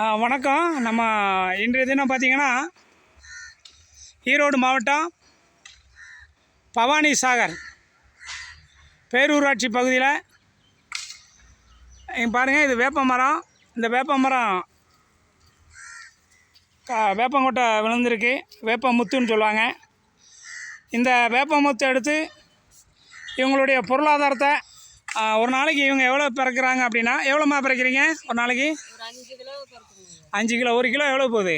ஆ, வணக்கம். நம்ம இன்றைய தினம் பார்த்தீங்கன்னா ஈரோடு மாவட்டம் பவானி சாகர் பேரூராட்சி பகுதியில். இங்கே பாருங்கள் இது வேப்ப மரம். இந்த வேப்ப மரம் வேப்பங்கொட்டை விழுந்திருக்கு. வேப்ப முத்துன்னு சொல்லுவாங்க. இந்த வேப்ப முத்து எடுத்து இவங்களுடைய பொருளாதாரத்தை ஒரு நாளைக்கு இவங்க எவ்வளோ பிறக்கிறாங்க அப்படின்னா எவ்வளோமா பிறக்கிறீங்க? ஒரு நாளைக்கு? அஞ்சு கிலோ ஒரு கிலோ எவ்வளோ போகுது?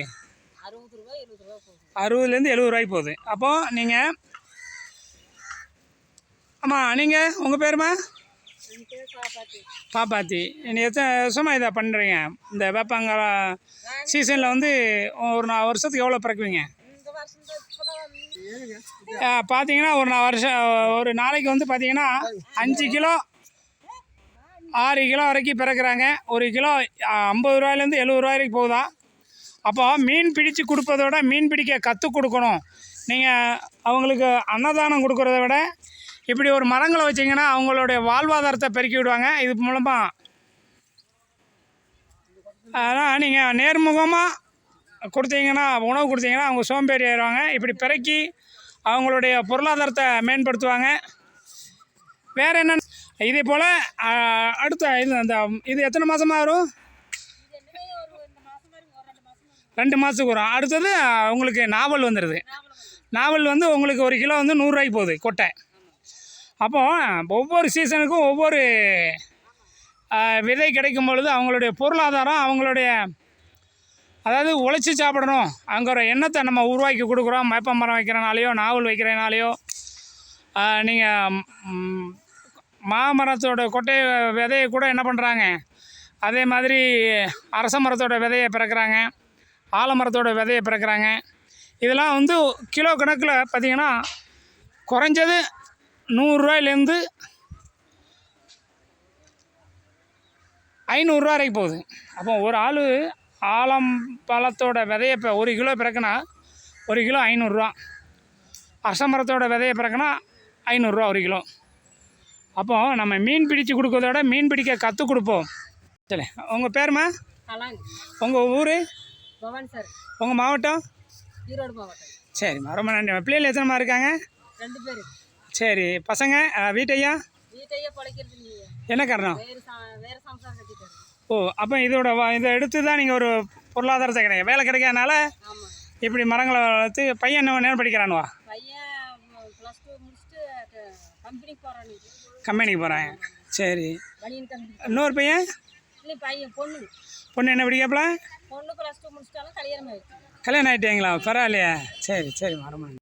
அறுபதுலேருந்து எழுபது ரூபாய்க்கு போகுது. அப்போது நீங்கள் ஆமாம் நீங்கள் உங்கள் பேருமா பாப்பாத்தி. நீ எத்தனை வருஷமாக இதை பண்ணுறீங்க இந்த வேப்பங்கால சீசனில் வந்து ஒரு நாலு வருஷத்துக்கு எவ்வளோ பிறக்குவீங்க? பார்த்தீங்கன்னா ஒரு நா- வருஷம் ஒரு நாளைக்கு வந்து பார்த்தீங்கன்னா அஞ்சு கிலோ ஆறு கிலோ வரைக்கும் பிறக்கிறாங்க ஒரு கிலோ ஐம்பது ரூபாயிலேருந்து எழுபது ரூபாய் வரைக்கும் போகுதா? அப்போ மீன் பிடித்து கொடுப்பதை விட மீன் பிடிக்க கற்றுக் கொடுக்கணும். நீங்கள் அவங்களுக்கு அன்னதானம் கொடுக்குறத விட இப்படி ஒரு மரங்களை வச்சிங்கன்னா அவங்களுடைய வாழ்வாதாரத்தை பெருக்கி விடுவாங்க. இது மூலமாக அதனால் நீங்கள் நேர்முகமாக கொடுத்தீங்கன்னா உணவு கொடுத்தீங்கன்னா அவங்க சோம்பேறி ஆயிடுவாங்க. இப்படி பிறக்கி அவங்களுடைய பொருளாதாரத்தை மேம்படுத்துவாங்க. வேறு என்ன இதே போல் அடுத்த இது அந்த இது எத்தனை மாதமாக வரும்? ரெண்டு மாதத்துக்கு வரும். அடுத்தது உங்களுக்கு நாவல் வந்துடுது நாவல் வந்து உங்களுக்கு ஒரு கிலோ வந்து நூறுரூவாய்க்கு போகுது கொட்டை. அப்போது ஒவ்வொரு சீசனுக்கும் ஒவ்வொரு விதை கிடைக்கும் பொழுது அவங்களுடைய பொருளாதாரம் அவங்களுடைய அதாவது உழைச்சி சாப்பிடணும். அங்கிற எண்ணத்தை நம்ம உருவாக்கி கொடுக்குறோம். வேப்ப மரம் வைக்கிறனாலையோ நாவல் வைக்கிறனாலையோ நீங்கள் மாமரத்தோட கொட்டை விதையை கூட என்ன பண்ணுறாங்க அதே மாதிரி அரச மரத்தோட விதையை பிறக்கிறாங்க. ஆலமரத்தோட விதையை பிறக்கிறாங்க. இதெல்லாம் வந்து கிலோ கணக்கில் பார்த்தீங்கன்னா குறைஞ்சது நூறுரூவாயிலேருந்து ஐநூறுரூவா வரைக்கும் போகுது. அப்போ ஒரு ஆள் ஆலம் பழத்தோட விதையை இப்போ ஒரு கிலோ பிறக்குனா ஒரு கிலோ ஐநூறுரூவா அரசமரத்தோட விதையை பிறக்குனா ஐநூறுரூவா ஒரு கிலோ. அப்போ நம்ம மீன் பிடிச்சு கொடுக்கறத விட மீன் பிடிக்க கற்றுக் கொடுப்போம். சரி உங்கள் பேருமா உங்கள் ஊர்? உங்கள் மாவட்டம்? ஈரோடு மாவட்டம். சரிம்மா ரொம்ப நன்றி. பிள்ளைகள் எத்தனைமா இருக்காங்க? ரெண்டு பேர் சரி பசங்க வீட்டையா? வீட்டையே பழைக்கிறது என்ன காரணம்? ஓ அப்போ இதோட இதை எடுத்து தான் நீங்கள் ஒரு பொருளாதாரத்தை கிடைக்கும் வேலை கிடைக்காதனால இப்படி மரங்களை வளர்த்து பையன் என்ன நேரம் படிக்கிறானுவா? பையன் கம்பெனிக்கு போகிறாங்க சரி. இன்னொரு பையன்? பொண்ணு. பொண்ணு என்ன படிக்காப்புல கல்யாணம் ஆகிட்டீங்களா பரவாயில்லையா. சரி சரிம்மா ரொம்ப நன்றி